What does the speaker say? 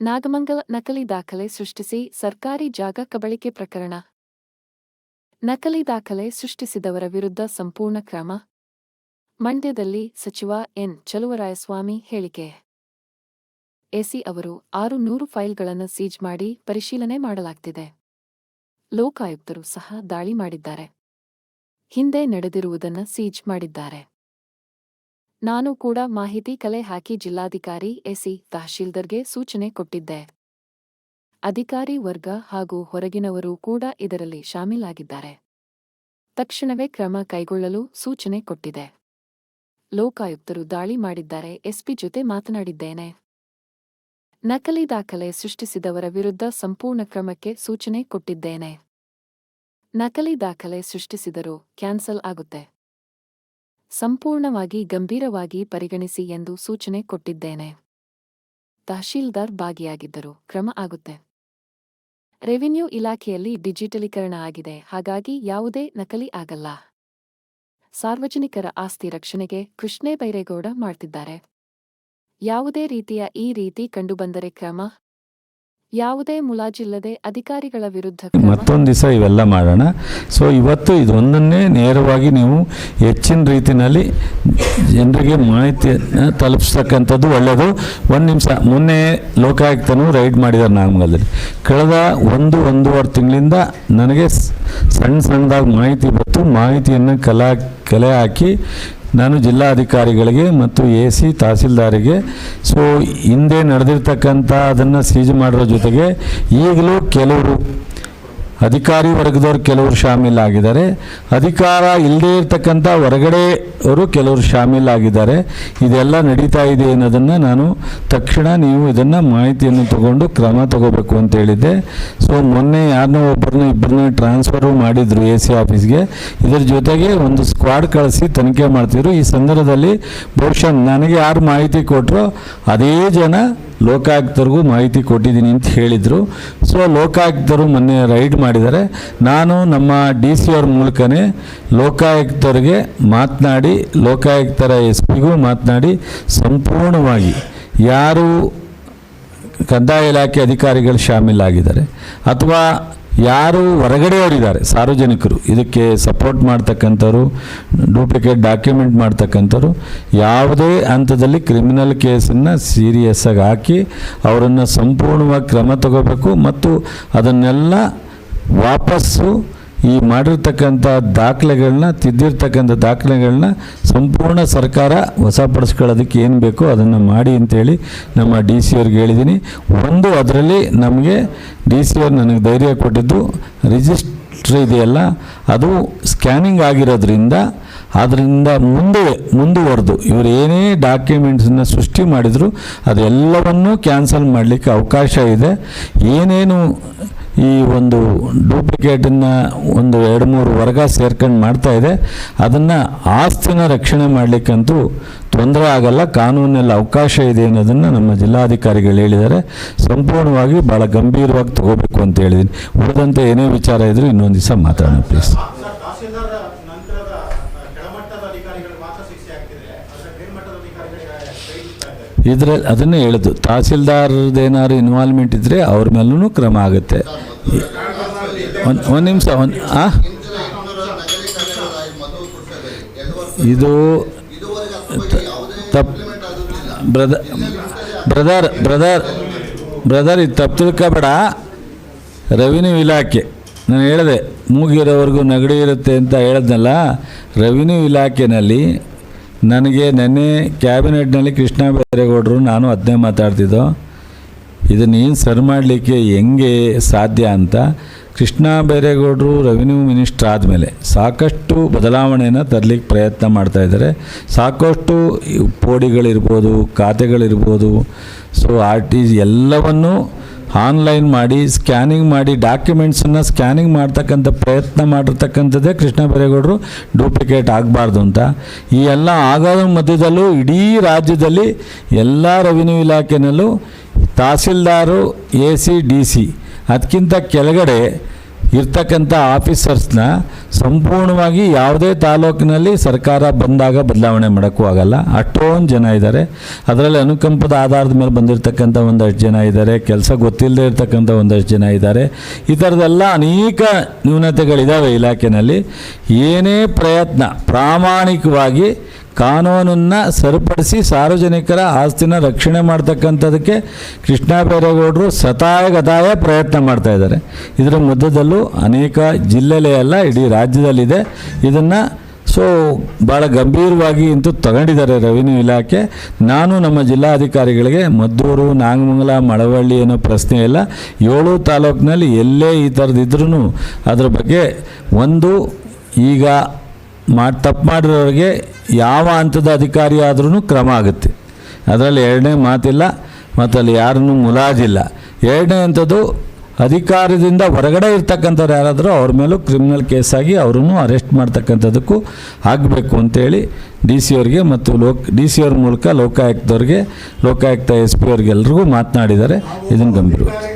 ನಾಗಮಂಗಲ ನಕಲಿ ದಾಖಲೆ ಸೃಷ್ಟಿಸಿ ಸರ್ಕಾರಿ ಜಾಗ ಕಬಳಿಕೆ ಪ್ರಕರಣ. ನಕಲಿ ದಾಖಲೆ ಸೃಷ್ಟಿಸಿದವರ ವಿರುದ್ಧ ಸಂಪೂರ್ಣ ಕ್ರಮ. ಮಂಡ್ಯದಲ್ಲಿ ಸಚಿವ ಎನ್. ಚಲುವರಾಯಸ್ವಾಮಿ ಹೇಳಿಕೆ. ಎಸಿ ಅವರು ಆರು ನೂರು ಫೈಲ್ಗಳನ್ನು ಸೀಜ್ ಮಾಡಿ ಪರಿಶೀಲನೆ ಮಾಡಲಾಗ್ತಿದೆ. ಲೋಕಾಯುಕ್ತರು ಸಹ ದಾಳಿ ಮಾಡಿದ್ದಾರೆ. ಹಿಂದೆ ನಡೆದಿರುವುದನ್ನು ಸೀಜ್ ಮಾಡಿದ್ದಾರೆ. ನಾನು ಕೂಡ ಮಾಹಿತಿ ಕಲೆ ಹಾಕಿ ಜಿಲ್ಲಾಧಿಕಾರಿ ಎಸಿ ತಹಶೀಲ್ದರ್ಗೆ ಸೂಚನೆ ಕೊಟ್ಟಿದ್ದೆ. ಅಧಿಕಾರಿ ವರ್ಗ ಹಾಗೂ ಹೊರಗಿನವರು ಕೂಡ ಇದರಲ್ಲಿ ಶಾಮೀಲಾಗಿದ್ದಾರೆ. ತಕ್ಷಣವೇ ಕ್ರಮ ಕೈಗೊಳ್ಳಲು ಸೂಚನೆ ಕೊಟ್ಟಿದೆ. ಲೋಕಾಯುಕ್ತರು ದಾಳಿ ಮಾಡಿದ್ದಾರೆ, ಎಸ್ಪಿ ಜೊತೆ ಮಾತನಾಡಿದ್ದೇನೆ. ನಕಲಿ ದಾಖಲೆ ಸೃಷ್ಟಿಸಿದವರ ವಿರುದ್ಧ ಸಂಪೂರ್ಣ ಕ್ರಮಕ್ಕೆ ಸೂಚನೆ ಕೊಟ್ಟಿದ್ದೇನೆ. ನಕಲಿ ದಾಖಲೆ ಸೃಷ್ಟಿಸಿದರೂ ಕ್ಯಾನ್ಸಲ್ ಆಗುತ್ತೆ. ಸಂಪೂರ್ಣವಾಗಿ ಗಂಭೀರವಾಗಿ ಪರಿಗಣಿಸಿ ಎಂದು ಸೂಚನೆ ಕೊಟ್ಟಿದ್ದೇನೆ. ತಹಶೀಲ್ದಾರ್ ಭಾಗಿಯಾಗಿದ್ದರು. ಕ್ರಮ ಆಗುತ್ತೆ. ರೆವಿನ್ಯೂ ಇಲಾಖೆಯಲ್ಲಿ ಡಿಜಿಟಲೀಕರಣ ಆಗಿದೆ. ಹಾಗಾಗಿ ಯಾವುದೇ ನಕಲಿ ಆಗಲ್ಲ. ಸಾರ್ವಜನಿಕರ ಆಸ್ತಿ ರಕ್ಷಣೆಗೆ ಕೃಷ್ಣೇ ಬೈರೇಗೌಡ ಮಾಡ್ತಿದ್ದಾರೆ. ಯಾವುದೇ ರೀತಿಯ ಈ ರೀತಿ ಕಂಡುಬಂದರೆ ಕ್ರಮ? ಯಾವುದೇ ಮುಲಾಜಿಲ್ಲದೆ ಅಧಿಕಾರಿಗಳ ವಿರುದ್ಧ ಮತ್ತೊಂದು ದಿವಸ ಇವೆಲ್ಲ ಮಾಡೋಣ. ಸೊ ಇವತ್ತು ಇದೊಂದನ್ನೇ ನೇರವಾಗಿ ನೀವು ಹೆಚ್ಚಿನ ರೀತಿಯಲ್ಲಿ ಜನರಿಗೆ ಮಾಹಿತಿಯನ್ನು ತಲುಪಿಸ್ತಕ್ಕಂಥದ್ದು ಒಳ್ಳೆಯದು ಒಂದು ನಿಮಿಷ, ಮೊನ್ನೆ ಲೋಕಾಯುಕ್ತನು ರೈಡ್ ಮಾಡಿದ್ದಾರೆ ನಾಗಮಂಗಲದಲ್ಲಿ. ಕಳೆದ ಒಂದು, ಒಂದೂವರೆ ತಿಂಗಳಿಂದ ನನಗೆ ಸಣ್ಣ ಸಣ್ಣದಾಗಿ ಮಾಹಿತಿ ಬಂತು. ಮಾಹಿತಿಯನ್ನು ಕಲಾ, ಕಲೆ ಹಾಕಿ ನಾನು ಜಿಲ್ಲಾಧಿಕಾರಿಗಳಿಗೆ ಮತ್ತು ಎ ಸಿ ತಹಸೀಲ್ದಾರಿಗೆ, ಸೊ ಹಿಂದೆ ನಡೆದಿರ್ತಕ್ಕಂಥ ಅದನ್ನು ಸೀಜ್ ಮಾಡಿರೋ ಜೊತೆಗೆ ಈಗಲೂ ಕೆಲವರು ಅಧಿಕಾರಿ ವರ್ಗದವ್ರು ಕೆಲವರು ಶಾಮೀಲಾಗಿದ್ದಾರೆ ಅಧಿಕಾರ ಇಲ್ಲದೇ ಇರತಕ್ಕಂಥ ಹೊರಗಡೆಯವರು ಕೆಲವರು ಶಾಮೀಲಾಗಿದ್ದಾರೆ ಇದೆಲ್ಲ ನಡೀತಾ ಇದೆ ಅನ್ನೋದನ್ನು ನಾನು ತಕ್ಷಣ ನೀವು ಇದನ್ನು ಮಾಹಿತಿಯನ್ನು ತಗೊಂಡು ಕ್ರಮ ತಗೋಬೇಕು ಅಂತ ಹೇಳಿದ್ದೆ. ಸೊ, ಮೊನ್ನೆ ಯಾರನ್ನೋ ಒಬ್ಬರನ್ನ ಇಬ್ಬರನ್ನ ಟ್ರಾನ್ಸ್ಫರು ಮಾಡಿದ್ರು ಎ ಸಿ ಆಫೀಸ್ಗೆ. ಇದರ ಜೊತೆಗೆ ಒಂದು ಸ್ಕ್ವಾಡ್ ಕಳಿಸಿ ತನಿಖೆ ಮಾಡ್ತಿದ್ರು. ಈ ಸಂದರ್ಭದಲ್ಲಿ ಬಹುಶಃ ನನಗೆ ಯಾರು ಮಾಹಿತಿ ಕೊಟ್ಟರು ಅದೇ ಜನ ಲೋಕಾಯುಕ್ತರಿಗೂ ಮಾಹಿತಿ ಕೊಟ್ಟಿದ್ದೀನಿ ಅಂತ ಹೇಳಿದರು. ಸೊ ಲೋಕಾಯುಕ್ತರು ಮೊನ್ನೆ ರೈಡ್ ಮಾಡಿದ್ದಾರೆ. ನಾನು ನಮ್ಮ ಡಿ ಸಿ ಅವ್ರ ಮೂಲಕನೇ ಲೋಕಾಯುಕ್ತರಿಗೆ ಮಾತನಾಡಿ, ಲೋಕಾಯುಕ್ತರ ಎಸ್ ಪಿಗೂ ಮಾತನಾಡಿ ಸಂಪೂರ್ಣವಾಗಿ ಯಾರು ಕಂದಾಯ ಇಲಾಖೆ ಅಧಿಕಾರಿಗಳು ಶಾಮೀಲಾಗಿದ್ದಾರೆ. ಅಥವಾ ಯಾರು ಹೊರಗಡೆಯವರಿದ್ದಾರೆ ಸಾರ್ವಜನಿಕರು, ಇದಕ್ಕೆ ಸಪೋರ್ಟ್ ಮಾಡ್ತಕ್ಕಂಥವ್ರು ಡೂಪ್ಲಿಕೇಟ್ ಡಾಕ್ಯುಮೆಂಟ್ ಮಾಡ್ತಕ್ಕಂಥವ್ರು, ಯಾವುದೇ ಹಂತದಲ್ಲಿ ಕ್ರಿಮಿನಲ್ ಕೇಸನ್ನು ಸೀರಿಯಸ್ ಆಗಿ ಹಾಕಿ ಅವರನ್ನು ಸಂಪೂರ್ಣವಾಗಿ ಕ್ರಮ ತಗೋಬೇಕು ಮತ್ತು ಅದನ್ನೆಲ್ಲ ವಾಪಸ್ಸು ಈ ಮಾಡಿರ್ತಕ್ಕಂಥ ದಾಖಲೆಗಳನ್ನ, ತಿದ್ದಿರ್ತಕ್ಕಂಥ ದಾಖಲೆಗಳನ್ನ ಸಂಪೂರ್ಣ ಸರ್ಕಾರ ವಶಪಡಿಸ್ಕೊಳ್ಳೋದಕ್ಕೆ ಏನು ಬೇಕೋ ಅದನ್ನು ಮಾಡಿ ಅಂತೇಳಿ ನಮ್ಮ ಡಿ ಸಿ ಅವ್ರಿಗೆ ಹೇಳಿದ್ದೀನಿ. ಒಂದು ಅದರಲ್ಲಿ ನಮಗೆ ಡಿ ಸಿ ಅವ್ರು ನನಗೆ ಧೈರ್ಯ ಕೊಟ್ಟಿದ್ದು, ರಿಜಿಸ್ಟ್ರ್ ಇದೆಯಲ್ಲ, ಅದು ಸ್ಕ್ಯಾನಿಂಗ್ ಆಗಿರೋದ್ರಿಂದ ಅದರಿಂದ ಮುಂದೆ, ಮುಂದುವರೆದು. ಇವರು ಏನೇ ಡಾಕ್ಯುಮೆಂಟ್ಸನ್ನ ಸೃಷ್ಟಿ ಮಾಡಿದ್ರು, ಅದೆಲ್ಲವನ್ನೂ ಕ್ಯಾನ್ಸಲ್ ಮಾಡಲಿಕ್ಕೆ ಅವಕಾಶ ಇದೆ. ಏನೇನು ಈ ಒಂದು ಡೂಪ್ಲಿಕೇಟನ್ನು ಒಂದು ಎರಡು ಮೂರು ವರ್ಗ ಸೇರ್ಕೊಂಡು ಮಾಡ್ತಾ ಇದೆ. ಅದನ್ನು ಆಸ್ತಿನ ರಕ್ಷಣೆ ಮಾಡಲಿಕ್ಕಂತೂ ತೊಂದರೆ ಆಗಲ್ಲ ಕಾನೂನಲ್ಲಿ ಅವಕಾಶ ಇದೆ ಅನ್ನೋದನ್ನು ನಮ್ಮ ಜಿಲ್ಲಾಧಿಕಾರಿಗಳು ಹೇಳಿದ್ದಾರೆ. ಸಂಪೂರ್ಣವಾಗಿ ಭಾಳ ಗಂಭೀರವಾಗಿ ತಗೋಬೇಕು ಅಂತ ಹೇಳಿದ್ದೀನಿ. ಉಳಿದಂತೆ ಏನೇ ವಿಚಾರ ಇದ್ದರೂ ಇನ್ನೊಂದು ದಿವಸ ಮಾತಾಡೋಣ ಪ್ಲೀಸ್ ಸರ್ ತಹಸೀಲ್ದಾರ್ ನಂತರದ ಆ, ಕೆಳಮಟ್ಟದ ಅಧಿಕಾರಿಗಳು ಮಾತ್ರ ಶಿಕ್ಷೆ ಆಗ್ತಿದೆ ಆದರೆ ಮೇಲ್ಮಟ್ಟದ ಅಧಿಕಾರಿಗಳಿಗೆ ಕೈ ಬಿಡ್ತಾ ಇದ್ದಾರೆ ಇದ್ರಲ್ಲಿ ಅದನ್ನೇ ಹೇಳೋದು. ತಹಸೀಲ್ದಾರ್ದೇನಾದ್ರು ಇನ್ವಾಲ್ವ್ಮೆಂಟ್ ಇದ್ದರೆ ಅವ್ರ ಮೇಲೂ ಕ್ರಮ ಆಗುತ್ತೆ. ಒಂದು ಒಂದು ನಿಮಿಷ, ಒಂದು, ಆ? ಇದು ತಪ್, ಬ್ರದರ್ ಬ್ರದರ್ ಬ್ರದರ್ ಬ್ರದರ್, ಇದು ತಪ್ಪು ತಿಳ್ಕೊಬೇಡ. ರೆವಿನ್ಯೂ ಇಲಾಖೆ, ನಾನು ಹೇಳಿದೆ, ಮೂಗಿರೋವರೆಗೂ ನಗಡಿ ಇರುತ್ತೆ ಅಂತ ಹೇಳಿದ್ನಲ್ಲ, ರೆವಿನ್ಯೂ ಇಲಾಖೆನಲ್ಲಿ ನನಗೆ ನೆನ್ನೆ ಕ್ಯಾಬಿನೆಟ್ನಲ್ಲಿ ಕೃಷ್ಣ ಬೇರೆಗೌಡರು ನಾನು ಅದನ್ನೇ ಮಾತಾಡ್ತಿದ್ದೋ. ಇದನ್ನು ಏನು ಸರಿ ಮಾಡಲಿಕ್ಕೆ ಹೆಂಗೆ ಸಾಧ್ಯ ಅಂತ. ಕೃಷ್ಣ ಬೇರೆಗೌಡರು ರೆವಿನ್ಯೂ ಮಿನಿಸ್ಟರ್ ಆದಮೇಲೆ ಸಾಕಷ್ಟು ಬದಲಾವಣೆಯನ್ನು ತರಲಿಕ್ಕೆ ಪ್ರಯತ್ನ ಮಾಡ್ತಾ ಇದ್ದಾರೆ. ಸಾಕಷ್ಟು ಪೋಡಿಗಳಿರ್ಬೋದು, ಖಾತೆಗಳಿರ್ಬೋದು. ಸೊ ಆರ್ ಟಿ ಎಲ್ಲವನ್ನೂ ಆನ್ಲೈನ್ ಮಾಡಿ, ಸ್ಕ್ಯಾನಿಂಗ್ ಮಾಡಿ ಡಾಕ್ಯುಮೆಂಟ್ಸನ್ನು ಸ್ಕ್ಯಾನಿಂಗ್ ಮಾಡ್ತಕ್ಕಂಥ ಪ್ರಯತ್ನ ಮಾಡಿರ್ತಕ್ಕಂಥದ್ದೇ ಕೃಷ್ಣ ಬೈರೇಗೌಡರು ಡೂಪ್ಲಿಕೇಟ್ ಆಗಬಾರ್ದು ಅಂತ. ಈ ಎಲ್ಲ ಆಗೋದ್ರ ಮಧ್ಯದಲ್ಲೂ ಇಡೀ ರಾಜ್ಯದಲ್ಲಿ ಎಲ್ಲ ರೆವಿನ್ಯೂ ಇಲಾಖೆನಲ್ಲೂ ತಹಸೀಲ್ದಾರು, ಎ ಸಿ, ಡಿ ಸಿ ಅದಕ್ಕಿಂತ ಕೆಳಗಡೆ ಇರ್ತಕ್ಕಂಥ ಆಫೀಸರ್ಸ್ನ ಸಂಪೂರ್ಣವಾಗಿ ಯಾವುದೇ ತಾಲೂಕಿನಲ್ಲಿ ಸರ್ಕಾರ ಬಂದಾಗ ಬದಲಾವಣೆ ಮಾಡೋಕ್ಕೂ ಆಗಲ್ಲ. ಅಷ್ಟೊಂದು ಜನ ಇದ್ದಾರೆ. ಅದರಲ್ಲಿ ಅನುಕಂಪದ ಆಧಾರದ ಮೇಲೆ ಬಂದಿರತಕ್ಕಂಥ ಒಂದಷ್ಟು ಜನ ಇದ್ದಾರೆ. ಕೆಲಸ ಗೊತ್ತಿಲ್ಲದೆ ಇರ್ತಕ್ಕಂಥ ಒಂದಷ್ಟು ಜನ ಇದ್ದಾರೆ. ಈ ಥರದೆಲ್ಲ ಅನೇಕ ನ್ಯೂನತೆಗಳಿದ್ದಾವೆ ಇಲಾಖೆಯಲ್ಲಿ ಏನೇ ಪ್ರಯತ್ನ ಪ್ರಾಮಾಣಿಕವಾಗಿ ಕಾನೂನನ್ನು ಸರಿಪಡಿಸಿ ಸಾರ್ವಜನಿಕರ ಆಸ್ತಿನ ರಕ್ಷಣೆ ಮಾಡ್ತಕ್ಕಂಥದ್ದಕ್ಕೆ ಕೃಷ್ಣ ಬೈರೇಗೌಡರು ಸತಾಯ ಗತಾಯ ಪ್ರಯತ್ನ ಮಾಡ್ತಾ ಇದ್ದಾರೆ. ಇದರ ಮಧ್ಯದಲ್ಲೂ ಅನೇಕ ಜಿಲ್ಲೆಲೇ ಅಲ್ಲ, ಇಡೀ ರಾಜ್ಯದಲ್ಲಿದೆ. ಇದನ್ನು ಸೊ ಭಾಳ ಗಂಭೀರವಾಗಿ ಇಂತೂ ತಗೊಂಡಿದ್ದಾರೆ ರೆವಿನ್ಯೂ ಇಲಾಖೆ. ನಾನು ನಮ್ಮ ಜಿಲ್ಲಾಧಿಕಾರಿಗಳಿಗೆ ಮದ್ದೂರು, ನಾಗಮಂಗಲ, ಮಳವಳ್ಳಿ ಅನ್ನೋ ಪ್ರಶ್ನೆ ಇಲ್ಲ. ಏಳು ತಾಲೂಕಿನಲ್ಲಿ ಎಲ್ಲೇ ಈ ಥರದಿದ್ರೂ ಅದ್ರ ಬಗ್ಗೆ ಒಂದು ಈಗ ಮಾಡಿ ತಪ್ಪು ಮಾಡಿರೋರಿಗೆ ಯಾವ ಹಂತದ ಅಧಿಕಾರಿ ಆದ್ರೂ ಕ್ರಮ ಆಗುತ್ತೆ. ಅದರಲ್ಲಿ ಎರಡನೇ ಮಾತಿಲ್ಲ ಮತ್ತು ಅಲ್ಲಿ ಯಾರನ್ನೂ ಮುಲಾಜಿಲ್ಲ. ಎರಡನೇ ಅಂಥದ್ದು, ಅಧಿಕಾರದಿಂದ ಹೊರಗಡೆ ಇರ್ತಕ್ಕಂಥವ್ರು ಯಾರಾದರೂ ಅವ್ರ ಮೇಲೂ ಕ್ರಿಮಿನಲ್ ಕೇಸಾಗಿ ಅವರನ್ನು ಅರೆಸ್ಟ್ ಮಾಡ್ತಕ್ಕಂಥದ್ದಕ್ಕೂ ಆಗಬೇಕು ಅಂತೇಳಿ ಡಿ ಸಿ ಅವ್ರಿಗೆ ಮತ್ತು ಲೋಕ್ ಡಿ ಸಿ ಅವ್ರ ಮೂಲಕ ಲೋಕಾಯುಕ್ತವ್ರಿಗೆ, ಲೋಕಾಯುಕ್ತ ಎಸ್ ಪಿ ಅವ್ರಿಗೆಲ್ರಿಗೂ ಮಾತನಾಡಿದ್ದಾರೆ. ಇದನ್ನು ಗಂಭೀರವಾಗಿ.